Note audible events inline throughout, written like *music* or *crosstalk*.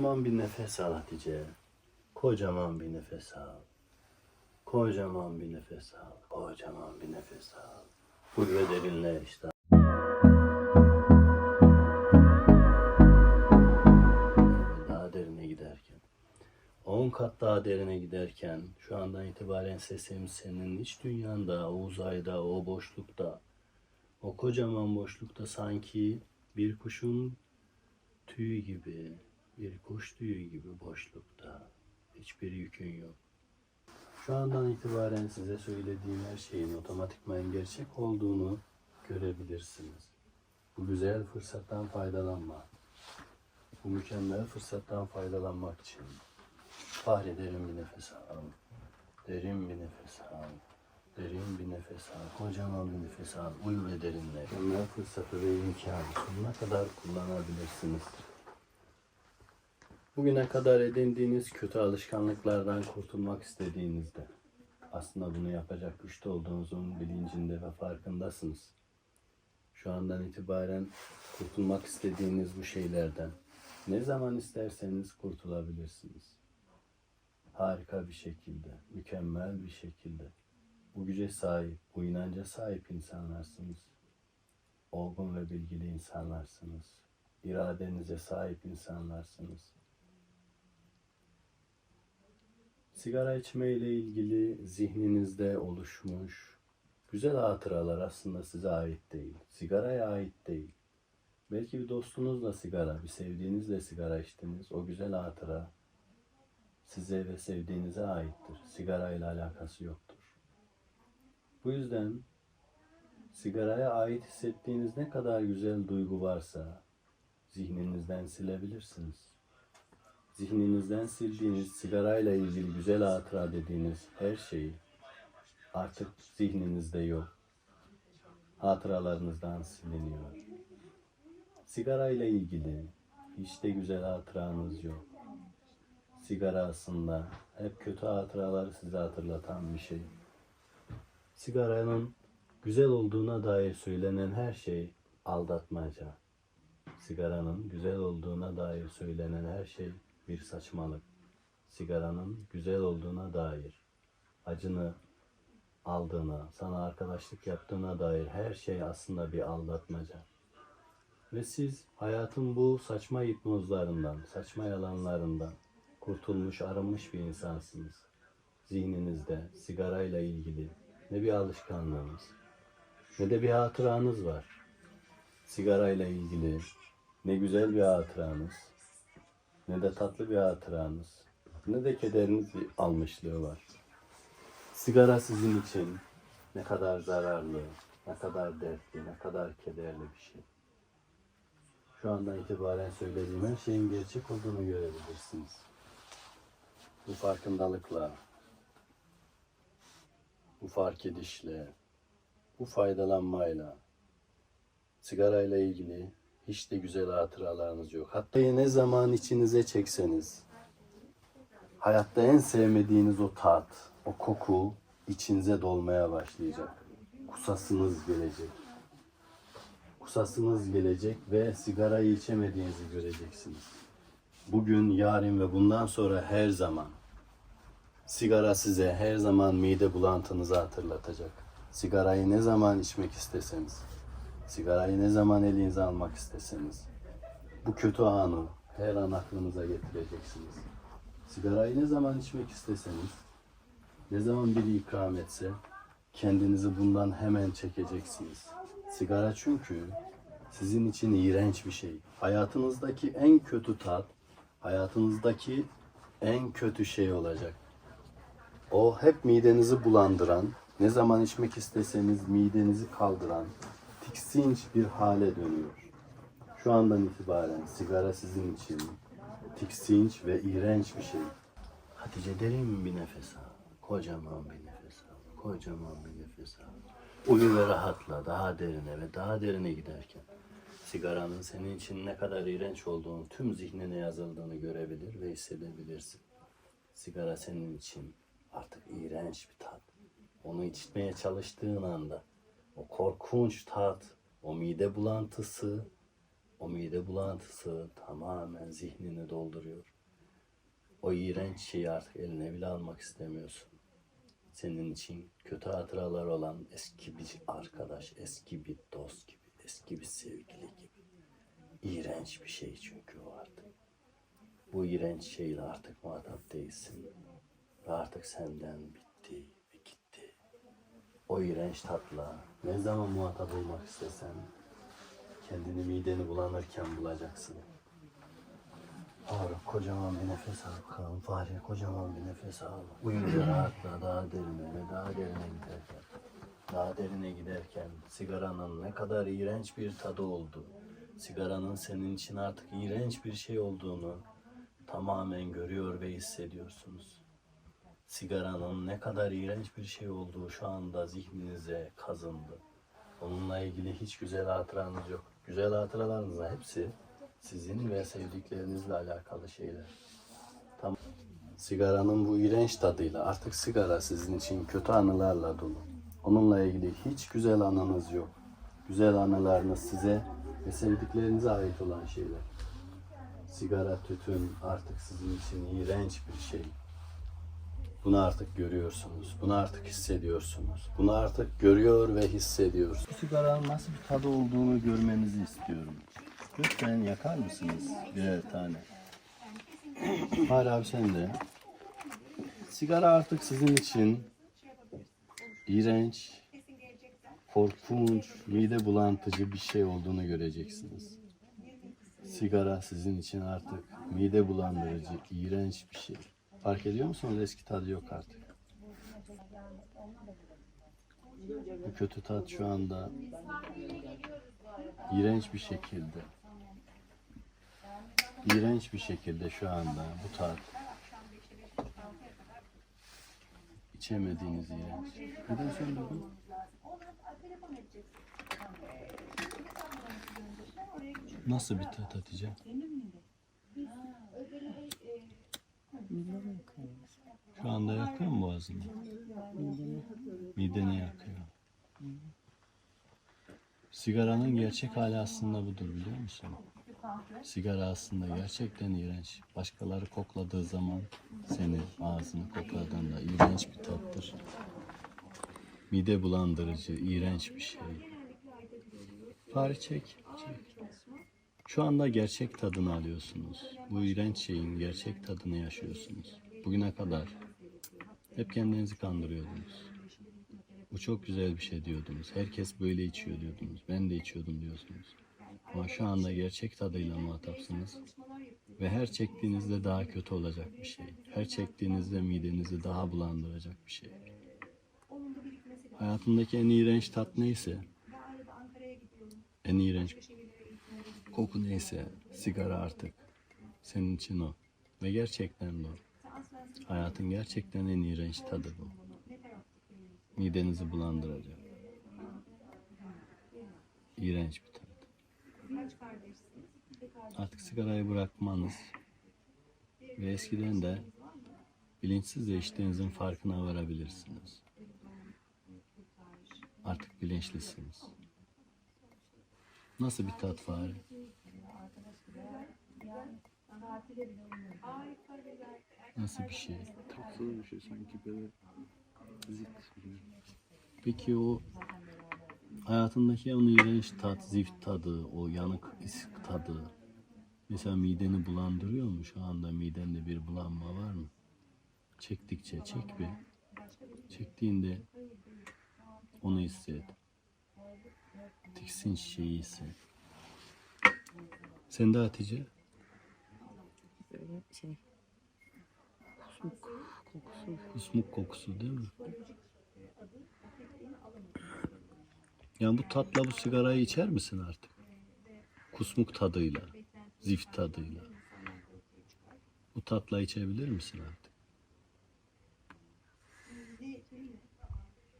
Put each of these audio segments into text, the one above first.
Kocaman bir nefes al Hatice. Kocaman bir nefes al. Kocaman bir nefes al. Kocaman bir nefes al. Full ve derinle işte. Daha derine giderken. 10 kat daha derine giderken şu andan itibaren sesim senin iç dünyanda, o uzayda, o boşlukta, o kocaman boşlukta sanki bir kuşun tüyü gibi, bir kuş tüyü gibi boşlukta. Hiçbir yükün yok. Şu andan itibaren size söylediğim her şeyin otomatikman gerçek olduğunu görebilirsiniz. Bu güzel fırsattan faydalanma. Bu mükemmel fırsattan faydalanmak için Fahri derin bir nefes al. Derin bir nefes al. Derin bir nefes al. Kocaman bir nefes al. Uyu ve derinle. Mükemmel fırsatı ve imkanı sonuna kadar kullanabilirsiniz. Bugüne kadar edindiğiniz kötü alışkanlıklardan kurtulmak istediğinizde aslında bunu yapacak güçte olduğunuzun bilincinde ve farkındasınız. Şu andan itibaren kurtulmak istediğiniz bu şeylerden ne zaman isterseniz kurtulabilirsiniz. Harika bir şekilde, mükemmel bir şekilde bu güce sahip, bu inanca sahip insanlarsınız. Olgun ve bilgili insanlarsınız. İradenize sahip insanlarsınız. Sigara içme ile ilgili zihninizde oluşmuş güzel hatıralar aslında size ait değil. Sigaraya ait değil. Belki bir dostunuzla sigara, bir sevdiğinizle sigara içtiniz. O güzel hatıra size ve sevdiğinize aittir. Sigara ile alakası yoktur. Bu yüzden sigaraya ait hissettiğiniz ne kadar güzel duygu varsa zihninizden silebilirsiniz. Zihninizden sildiğiniz sigarayla ilgili güzel hatıra dediğiniz her şeyi artık zihninizde yok. Hatıralarınızdan siliniyor. Sigarayla ilgili hiç de güzel hatıranız yok. Sigara aslında hep kötü hatıraları size hatırlatan bir şey. Sigaranın güzel olduğuna dair söylenen her şey aldatmaca. Sigaranın güzel olduğuna dair söylenen her şey bir saçmalık. Sigaranın güzel olduğuna dair acını aldığına, sana arkadaşlık yaptığına dair her şey aslında bir aldatmaca. Ve siz hayatın bu saçma hipnozlarından, saçma yalanlarından kurtulmuş, arınmış bir insansınız. Zihninizde sigarayla ilgili ne bir alışkanlığınız, ne de bir hatıranız var. Sigarayla ilgili ne güzel bir hatıranız, ne de tatlı bir hatıranız, ne de kederiniz bir almışlığı var. Sigara sizin için ne kadar zararlı, ne kadar dertli, ne kadar kederli bir şey. Şu andan itibaren söylediğim her şeyin gerçek olduğunu görebilirsiniz. Bu farkındalıkla, bu fark edişle, bu faydalanmayla, sigarayla ilgili hiç de güzel hatıralarınız yok. Hatta ne zaman içinize çekseniz, hayatta en sevmediğiniz o tat, o koku içinize dolmaya başlayacak. Kusasınız gelecek. Kusasınız gelecek ve sigarayı içemediğinizi göreceksiniz. Bugün, yarın ve bundan sonra her zaman sigara size her zaman mide bulantınızı hatırlatacak. Sigarayı ne zaman içmek isteseniz, sigarayı ne zaman elinize almak isteseniz, bu kötü anı her an aklınıza getireceksiniz. Sigarayı ne zaman içmek isteseniz, ne zaman biri ikram etse, kendinizi bundan hemen çekeceksiniz. Sigara çünkü sizin için iğrenç bir şey. Hayatınızdaki en kötü tat, hayatınızdaki en kötü şey olacak. O hep midenizi bulandıran, ne zaman içmek isteseniz midenizi kaldıran, tiksinç bir hale dönüyor. Şu andan itibaren sigara sizin için tiksinç ve iğrenç bir şey. Hatice derin bir nefes al. Kocaman bir nefes al. Kocaman bir nefes al. Uyu ve rahatla daha derine ve daha derine giderken sigaranın senin için ne kadar iğrenç olduğunu tüm zihnine yazıldığını görebilir ve hissedebilirsin. Sigara senin için artık iğrenç bir tat. Onu içmeye çalıştığın anda o korkunç tat, o mide bulantısı O mide bulantısı tamamen zihnini dolduruyor. O iğrenç şeyi artık eline bile almak istemiyorsun. Senin için kötü hatıralar olan eski bir arkadaş, eski bir dost gibi, eski bir sevgili gibi. İğrenç bir şey çünkü o artık. Bu iğrenç şeyle artık muhatap değilsin. Ve artık senden bitti. O iğrenç tatla ne zaman muhatap olmak istesen kendini mideni bulanırken bulacaksın. Faruk kocaman bir nefes al bakalım. Fahri kocaman bir nefes al. Uyunca rahatla daha derine ve daha derine giderken. Daha derine giderken sigaranın ne kadar iğrenç bir tadı oldu. Sigaranın senin için artık iğrenç bir şey olduğunu tamamen görüyor ve hissediyorsunuz. Sigaranın ne kadar iğrenç bir şey olduğu şu anda zihninize kazındı. Onunla ilgili hiç güzel hatıranız yok. Güzel hatıralarınızın hepsi sizin ve sevdiklerinizle alakalı şeyler. Tam sigaranın bu iğrenç tadıyla artık sigara sizin için kötü anılarla dolu. Onunla ilgili hiç güzel anınız yok. Güzel anılarınız size ve sevdiklerinize ait olan şeyler. Sigara, tütün artık sizin için iğrenç bir şey. Bunu artık görüyorsunuz. Bunu artık hissediyorsunuz. Bunu artık görüyor ve hissediyorsunuz. Sigaranın nasıl bir tadı olduğunu görmenizi istiyorum. Lütfen yakar mısınız birer tane? *clears throat* Fahri abi sen de. Sigara artık sizin için iğrenç, korkunç, mide bulantıcı bir şey olduğunu göreceksiniz. Sigara sizin için artık mide bulandırıcı, iğrenç bir şey. Fark ediyor musunuz? Eski tadı yok artık. Bu kötü tat şu anda iğrenç bir şekilde iğrenç bir şekilde şu anda bu tat içemediğiniz iğrenç. Neden söndürdün? Nasıl bir tat Hatice? Şu anda yakıyor mu boğazını? Mideni yakıyor. Sigaranın gerçek hali aslında budur biliyor musun? Sigara aslında gerçekten iğrenç. Başkaları kokladığı zaman seni ağzını kokladığında iğrenç bir tattır. Mide bulandırıcı, iğrenç bir şey. Fare çek, çek. Şu anda gerçek tadını alıyorsunuz. Bu iğrenç şeyin gerçek tadını yaşıyorsunuz. Bugüne kadar hep kendinizi kandırıyordunuz. Bu çok güzel bir şey diyordunuz. Herkes böyle içiyor diyordunuz. Ben de içiyordum diyorsunuz. Ama şu anda gerçek tadıyla muhatapsınız. Ve her çektiğinizde daha kötü olacak bir şey. Her çektiğinizde midenizi daha bulandıracak bir şey. Hayatımdaki en iğrenç tat neyse, en iğrenç koku neyse, sigara artık. Senin için o. Ve gerçekten de o. Hayatın gerçekten en iğrenç tadı bu. Midenizi bulandıracak. İğrenç bir tat. Artık sigarayı bırakmanız ve eskiden de bilinçsizce içtiğinizin farkına varabilirsiniz. Artık bilinçlisiniz. Nasıl bir tat fare? Nasıl bir şey? Tatsız bir şey sanki böyle zift gibi. Peki o hayatındaki o iğrenç tat, zift tadı, o yanık is tadı mesela mideni bulandırıyor mu? Şu anda midende bir bulanma var mı? Çektikçe çek bir. Çektiğinde onu hisset. Tiksinç şeyi hisset. Sen de Hatice? Böyle şey kusmuk kokusu Kusmuk kokusu değil mi? Yani bu tatla bu sigarayı içer misin artık? Kusmuk tadıyla, zift tadıyla. Bu tatla içebilir misin artık?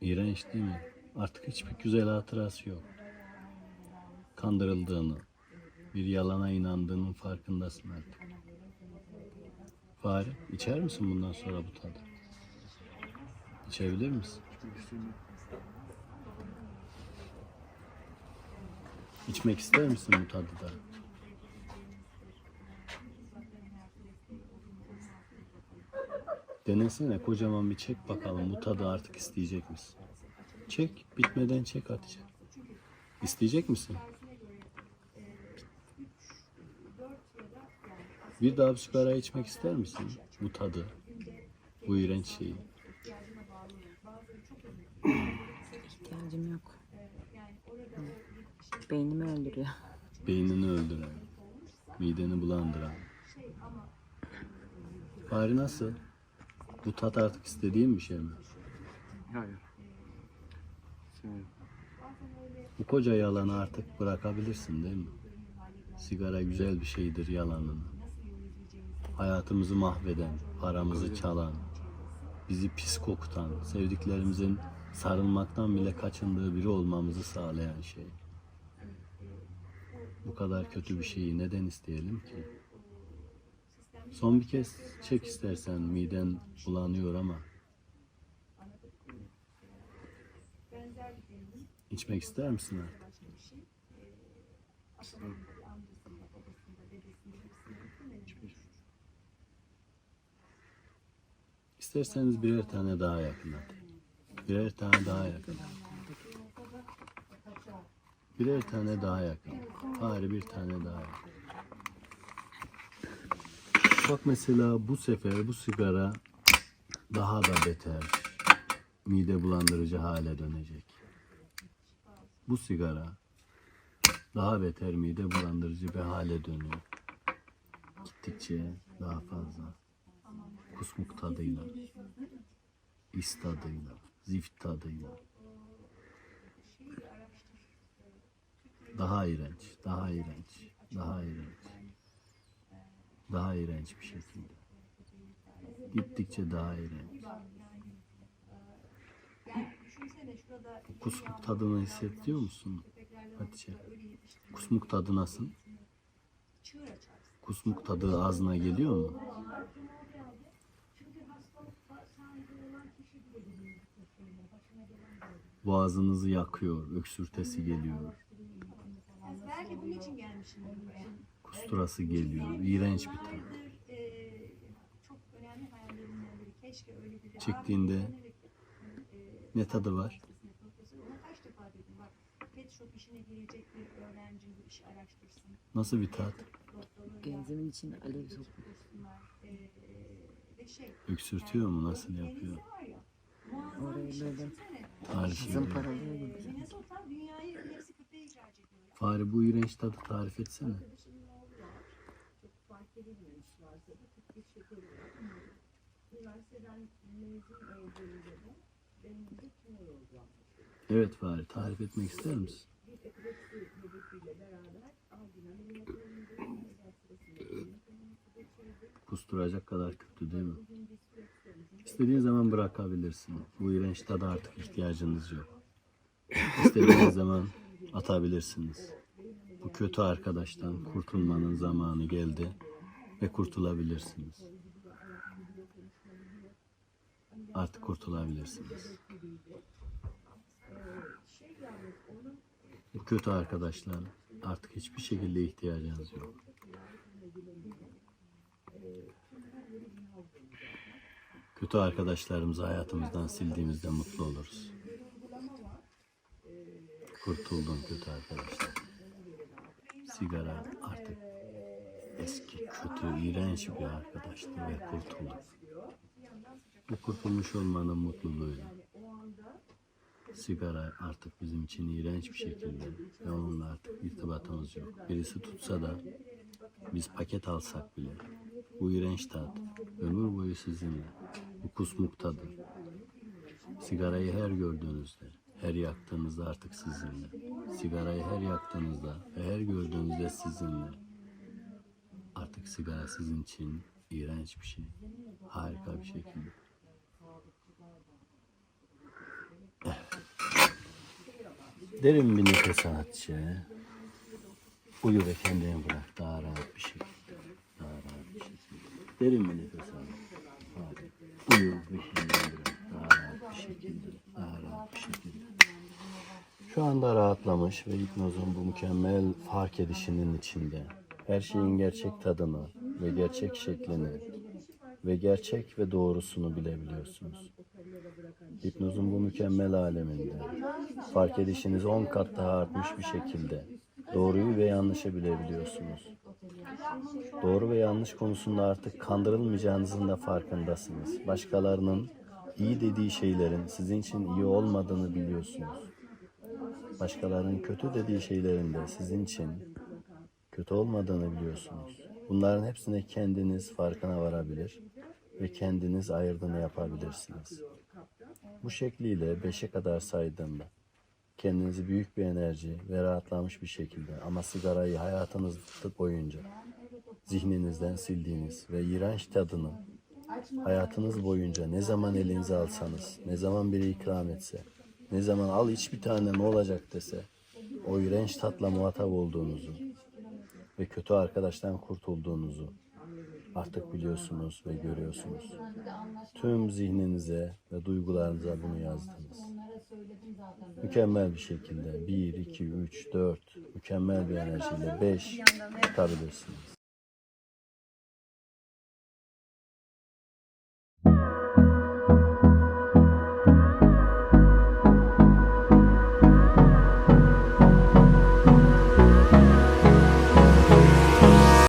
İğrenç değil mi? artık hiçbir güzel hatırası yok. Kandırıldığını, bir yalana inandığının farkındasın artık. Fare, içer misin bundan sonra bu tadı? İçebilir misin? İçmek ister misin bu tadı da? Denesene kocaman bir çek bakalım bu tadı artık isteyecek misin? Çek. Bitmeden çek Hatice. İsteyecek misin? Bir daha bir sigara içmek ister misin? Bu tadı. Bu iğrenç şeyi. İhtiyacım yok. Beynimi öldürüyor. Beynini öldüren. Mideni bulandıran. Fahri nasıl? Bu tat artık istediğin bir şey mi? Hayır. Bu koca yalanı artık bırakabilirsin değil mi? Sigara güzel bir şeydir yalanını. Hayatımızı mahveden, paramızı çalan, bizi pis kokutan, sevdiklerimizin sarılmaktan bile kaçındığı biri olmamızı sağlayan şey. Bu kadar kötü bir şeyi neden isteyelim ki? Son bir kez çek istersen miden bulanıyor ama. İçmek ister misin artık? İsterseniz birer tane daha yakın hadi. Birer tane daha yakın. Birer tane daha yakın. Bari bir tane daha yakın. Bak mesela bu sefer bu sigara daha da beter mide bulandırıcı hale dönecek. Bu sigara daha beter mide bulandırıcı bir hale dönüyor. Gittikçe daha fazla kusmuk tadıyla, is tadıyla, zift tadıyla. Daha iğrenç, daha iğrenç, daha iğrenç. Daha iğrenç bir şekilde. Gittikçe daha iğrenç. Kusmuk tadını hissediyor musun Hatice? Kusmuk tadı nasıl? Kusmuk tadı ağzına geliyor mu? Boğazınızı yakıyor, öksürtesi geliyor, Belki bunun için gelmişim. kusturası geliyor, iğrenç bir tat. Aylardır ne tadı var? profesör. Ona kaç defa dedim bak pet shop işine girecek bir öğrenci bu işi araştırsın. Nasıl bir tat? Genzimin içine alev sokmuş. şey. Öksürtüyor mu? Nasıl yapıyor? Orayı böyle. Tarifi. Ya. Fare bu iğrenç tadı tarif etsene. fark edilmemişlerse de 41 şekeri var. Üniversiteden mezun olduğunda Evet Fare tarif etmek ister misin? Kusturacak kadar kötü değil mi? İstediğin zaman bırakabilirsin. Bu iğrenç tada artık ihtiyacınız yok. İstediğiniz zaman atabilirsiniz. Bu kötü arkadaştan kurtulmanın zamanı geldi ve kurtulabilirsiniz. Artık kurtulabilirsiniz. Bu kötü arkadaşlar artık hiçbir şekilde ihtiyacınız yok. Kötü arkadaşlarımızı hayatımızdan sildiğimizde mutlu oluruz. Kurtuldun kötü arkadaşlar. Sigara artık eski kötü, iğrenç bir arkadaştı ve kurtulduk. Bu kurtulmuş olmanın mutluluğuyla. Sigara artık bizim için iğrenç bir şekilde ve onunla artık irtibatımız yok. Birisi tutsa da biz paket alsak bile bu iğrenç tat ömür boyu sizinle. Bu kusmuk tadı. Sigarayı her gördüğünüzde, her yaktığınızda artık sizinle. Sigarayı her yaktığınızda ve her gördüğünüzde sizinle. Artık sigara sizin için iğrenç bir şey. Harika bir şekilde. Derin bir nefes al. Uyu ve kendini bırak daha rahat bir şekilde. Daha rahat bir şekilde. Derin bir nefes al. Uyu ve kendini bırak daha rahat bir şekilde. Daha rahat bir şekilde. Şu anda rahatlamış ve hipnozun bu mükemmel fark edişinin içinde her şeyin gerçek tadını ve gerçek şeklini ve gerçek ve doğrusunu bilebiliyorsunuz. Hipnozun bu mükemmel aleminde fark edişiniz 10 kat daha artmış bir şekilde doğruyu ve yanlışı bilebiliyorsunuz. Doğru ve yanlış konusunda artık kandırılmayacağınızın da farkındasınız. Başkalarının iyi dediği şeylerin sizin için iyi olmadığını biliyorsunuz. Başkalarının kötü dediği şeylerin de sizin için kötü olmadığını biliyorsunuz. Bunların hepsine kendiniz farkına varabilir ve kendiniz ayırdığını yapabilirsiniz. Bu şekliyle beşe kadar saydığımda kendinizi büyük bir enerji ve rahatlamış bir şekilde ama sigarayı hayatınız boyunca zihninizden sildiğiniz ve iğrenç tadını hayatınız boyunca ne zaman elinize alsanız, ne zaman biri ikram etse, ne zaman al iç bir tane ne olacak? dese, o iğrenç tatla muhatap olduğunuzu ve kötü arkadaştan kurtulduğunuzu artık biliyorsunuz ve görüyorsunuz. Tüm zihninize ve duygularınıza bunu yazdınız. Mükemmel bir şekilde 1, 2, 3, 4 mükemmel bir enerjiyle 5 tutabilirsiniz.